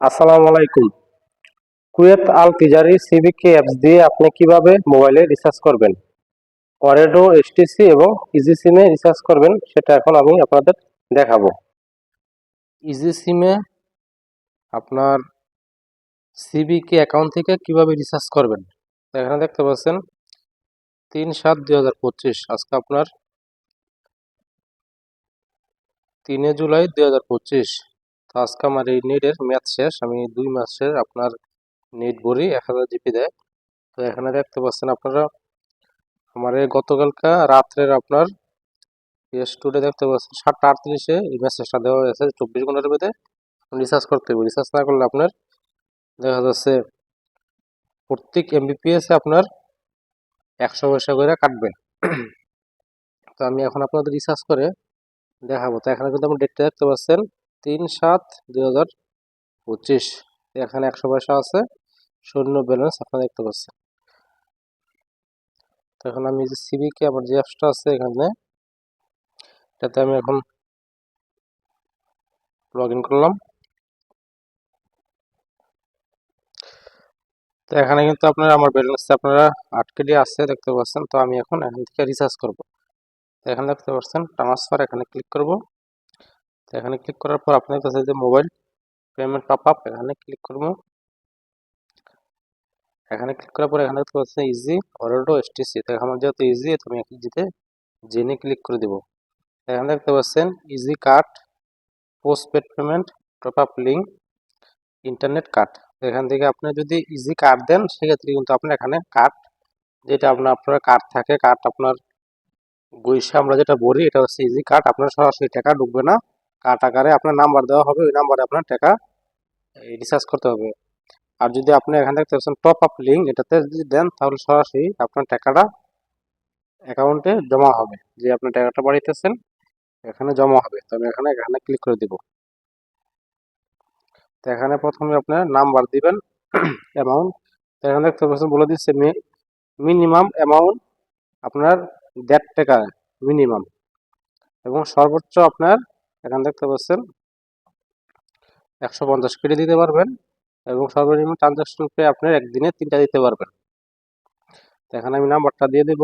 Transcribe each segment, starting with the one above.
আসসালামু আলাইকুম। কুয়েত আল তিজারি সিবিকে অ্যাপস দিয়ে আপনি কীভাবে মোবাইলে রিচার্জ করবেন? অরেডো, এসটিসি এবং ইজি সিমে রিচার্জ করবেন, সেটা এখন আমি আপনাদের দেখাবো। ইজি সিমে আপনার সিবিকে অ্যাকাউন্ট থেকে কীভাবে রিচার্জ করবেন? এখানে দেখতে পাচ্ছেন, তিন সাত দুই হাজার পঁচিশ, আজকে আপনার তিনে জুলাই দুই হাজার পঁচিশ। তো আজকে আমার এই নেটের ম্যাচ শেষ। আমি দুই মাসের আপনার নেট ভরি, এক হাজার জিপি দেয়। তো এখানে দেখতে পাচ্ছেন আপনারা, আমার এই গতকালকা রাত্রের আপনার স্টুডে দেখতে পাচ্ছেন, সাতটা আটত্রিশে এই মেসেজটা দেওয়া হয়েছে চব্বিশ ঘণ্টার মধ্যে। রিচার্জ করতে হবে। রিচার্জ না করলে আপনার দেখা যাচ্ছে প্রত্যেক এমবিপিএস আপনার একশো পয়সা করে কাটবে। তো আমি এখন আপনাদের রিচার্জ করে দেখাবো। তো এখানে কিন্তু আপনি ডেটটা দেখতে পাচ্ছেন তিন সাত দুই হাজার পঁচিশ। এখানে একশো পয়সা আছে, শূন্য ব্যালেন্স আপনারা দেখতে পাচ্ছেন। তো এখন আমি যে সিবিকে আমার যে অ্যাপসটা আছে এখানে, এটাতে আমি এখন লগ ইন করলাম। তো এখানে কিন্তু আপনার, আমার ব্যালেন্স আপনারা আটকে দিয়ে আছে দেখতে পাচ্ছেন। তো আমি এখন এখান থেকে রিচার্জ করব। এখানে দেখতে পাচ্ছেন ট্রান্সফার এখানে ক্লিক করব। তো এখানে ক্লিক করার পর আপনার কাছে যে মোবাইল পেমেন্ট টপ আপ এখানে ক্লিক করব। এখানে ক্লিক করার পর এখানে পাচ্ছেন ইজি অরেডো এসটিসি তো আমার যেহেতু ইজি তো আমি ইজিতে জেনে ক্লিক করে দেব। এখানে দেখতে পাচ্ছেন easy card postpaid payment top up link internet card এখান থেকে আপনি যদি ইজি কার্ড দেন, সেক্ষেত্রে কিন্তু আপনার এখানে কার্ড যেটা আপনার আপনার কার্ড থাকে কার্ড আপনার গৈসা আমরা যেটা বলি এটা হচ্ছে ইজি কার্ড আপনার সরাসরি টাকা ঢুকবে না। কার্ড আকারে আপনার নাম্বার দেওয়া হবে, ওই নাম্বারে আপনার টাকা রিচার্জ করতে হবে। আর যদি আপনি এখান থেকে টপ আপ লিঙ্ক এটাতে যদি দেন, তাহলে সরাসরি আপনার টাকাটা অ্যাকাউন্টে জমা হবে। যে আপনি টাকাটা বাড়িতেছেন, এখানে জমা হবে। তো আমি এখানে এখানে ক্লিক করে দিব। তো এখানে প্রথমে আপনার নাম্বার দিবেন অ্যামাউন্ট তো এখানে দেখতে পাচ্ছেন, বলে দিচ্ছে মিনিমাম অ্যামাউন্ট আপনার দেড় টাকা মিনিমাম এবং সর্বোচ্চ আপনার এখানে দেখতে পাচ্ছেন একশো পঞ্চাশ কেটে দিতে পারবেন এবং সর্বনিম্ন ট্রানজাকশন পে আপনার একদিনে তিনটা দিতে পারবেন। তো এখানে আমি নাম্বারটা দিয়ে দেব।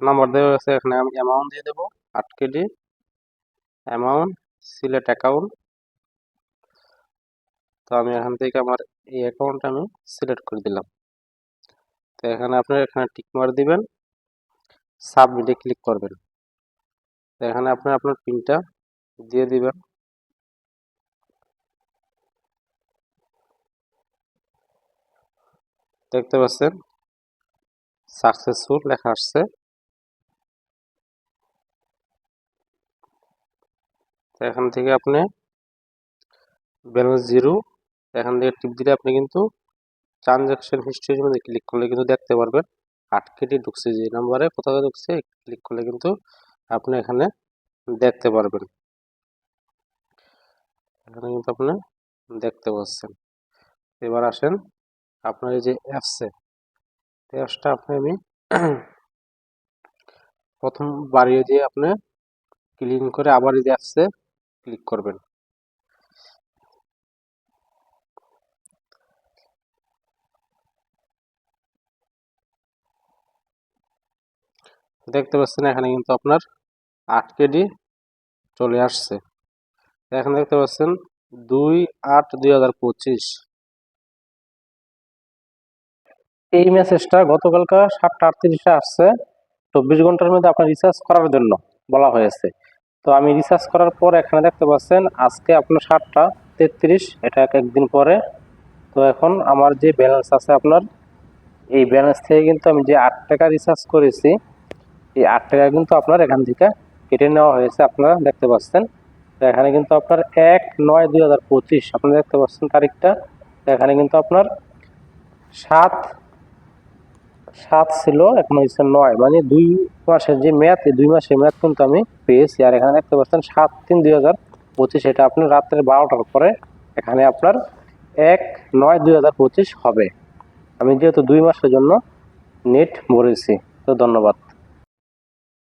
নাম্বার দেওয়া আছে এখানে আমি অ্যামাউন্ট দিয়ে দেবো, আট কেডি অ্যামাউন্ট সিলেক্ট অ্যাকাউন্ট তো আমি এখান থেকে আমার এই অ্যাকাউন্ট আমি সিলেক্ট করে দিলাম। তো এখানে আপনার এখানে টিক মার দিবেন সাবমিটে ক্লিক করবেন। তো এখানে আপনি আপনার পিনটা দিয়ে দিবেন। দেখতে পাচ্ছেন সাকসেসফুল লেখা আসছে। তো এখান থেকে আপনি ব্যালেন্স জিরো এখান থেকে টিপ দিলে আপনি কিন্তু ট্রানজাকশন হিস্ট্রির মধ্যে ক্লিক করলে কিন্তু দেখতে পারবেন। আট কেটে ঢুকছে যে নাম্বারে কোথাও ঢুকছে ক্লিক করলে কিন্তু আপনি এখানে দেখতে পারবেন। এখানে কিন্তু আপনি দেখতে পাচ্ছেন। এবার আসেন আপনার এই যে অ্যাপসে অ্যাপসটা আপনি আমি প্রথম বাড়িয়ে দিয়ে আপনি ক্লিন করে আবার এই যে অ্যাপসে ক্লিক করবেন। দেখতে পাচ্ছেন, এখানে কিন্তু আপনার আট কেডি চলে আসছে। এখানে দেখতে পাচ্ছেন, দুই আট দুই হাজার পঁচিশ। এই মেসেজটা গতকালকা সাতটা আটত্রিশে আসছে। চব্বিশ ঘণ্টার মধ্যে আপনার রিচার্জ করার জন্য বলা হয়েছে। তো আমি রিচার্জ করার পর এখানে দেখতে পাচ্ছেন, আজকে আপনার সাতটা তেত্রিশ, এটা এক একদিন পরে। তো এখন আমার যে ব্যালেন্স আছে আপনার, এই ব্যালেন্স থেকে কিন্তু আমি যে আট টাকা রিচার্জ করেছি এই আট টাকা কিন্তু আপনার এখান থেকে কেটে নেওয়া হয়েছে, আপনারা দেখতে পাচ্ছেন। এখানে কিন্তু আপনার এক নয় দুই হাজার পঁচিশ আপনারা দেখতে পাচ্ছেন তারিখটা। এখানে কিন্তু আপনার সাত সাত ছিল, এখন হয়েছে নয়। মানে দুই মাসের যে এই দুই মাসের ম্যাথ কিন্তু আমি পেয়েছি। আর এখানে দেখতে পাচ্ছেন সাত তিন দুই হাজার পঁচিশ, এটা আপনার রাত্রে বারোটার পরে এখানে আপনার এক নয় দুই হাজার পঁচিশ হবে। আমি যেহেতু দুই মাসের জন্য নেট ভরেছি, তো ধন্যবাদ।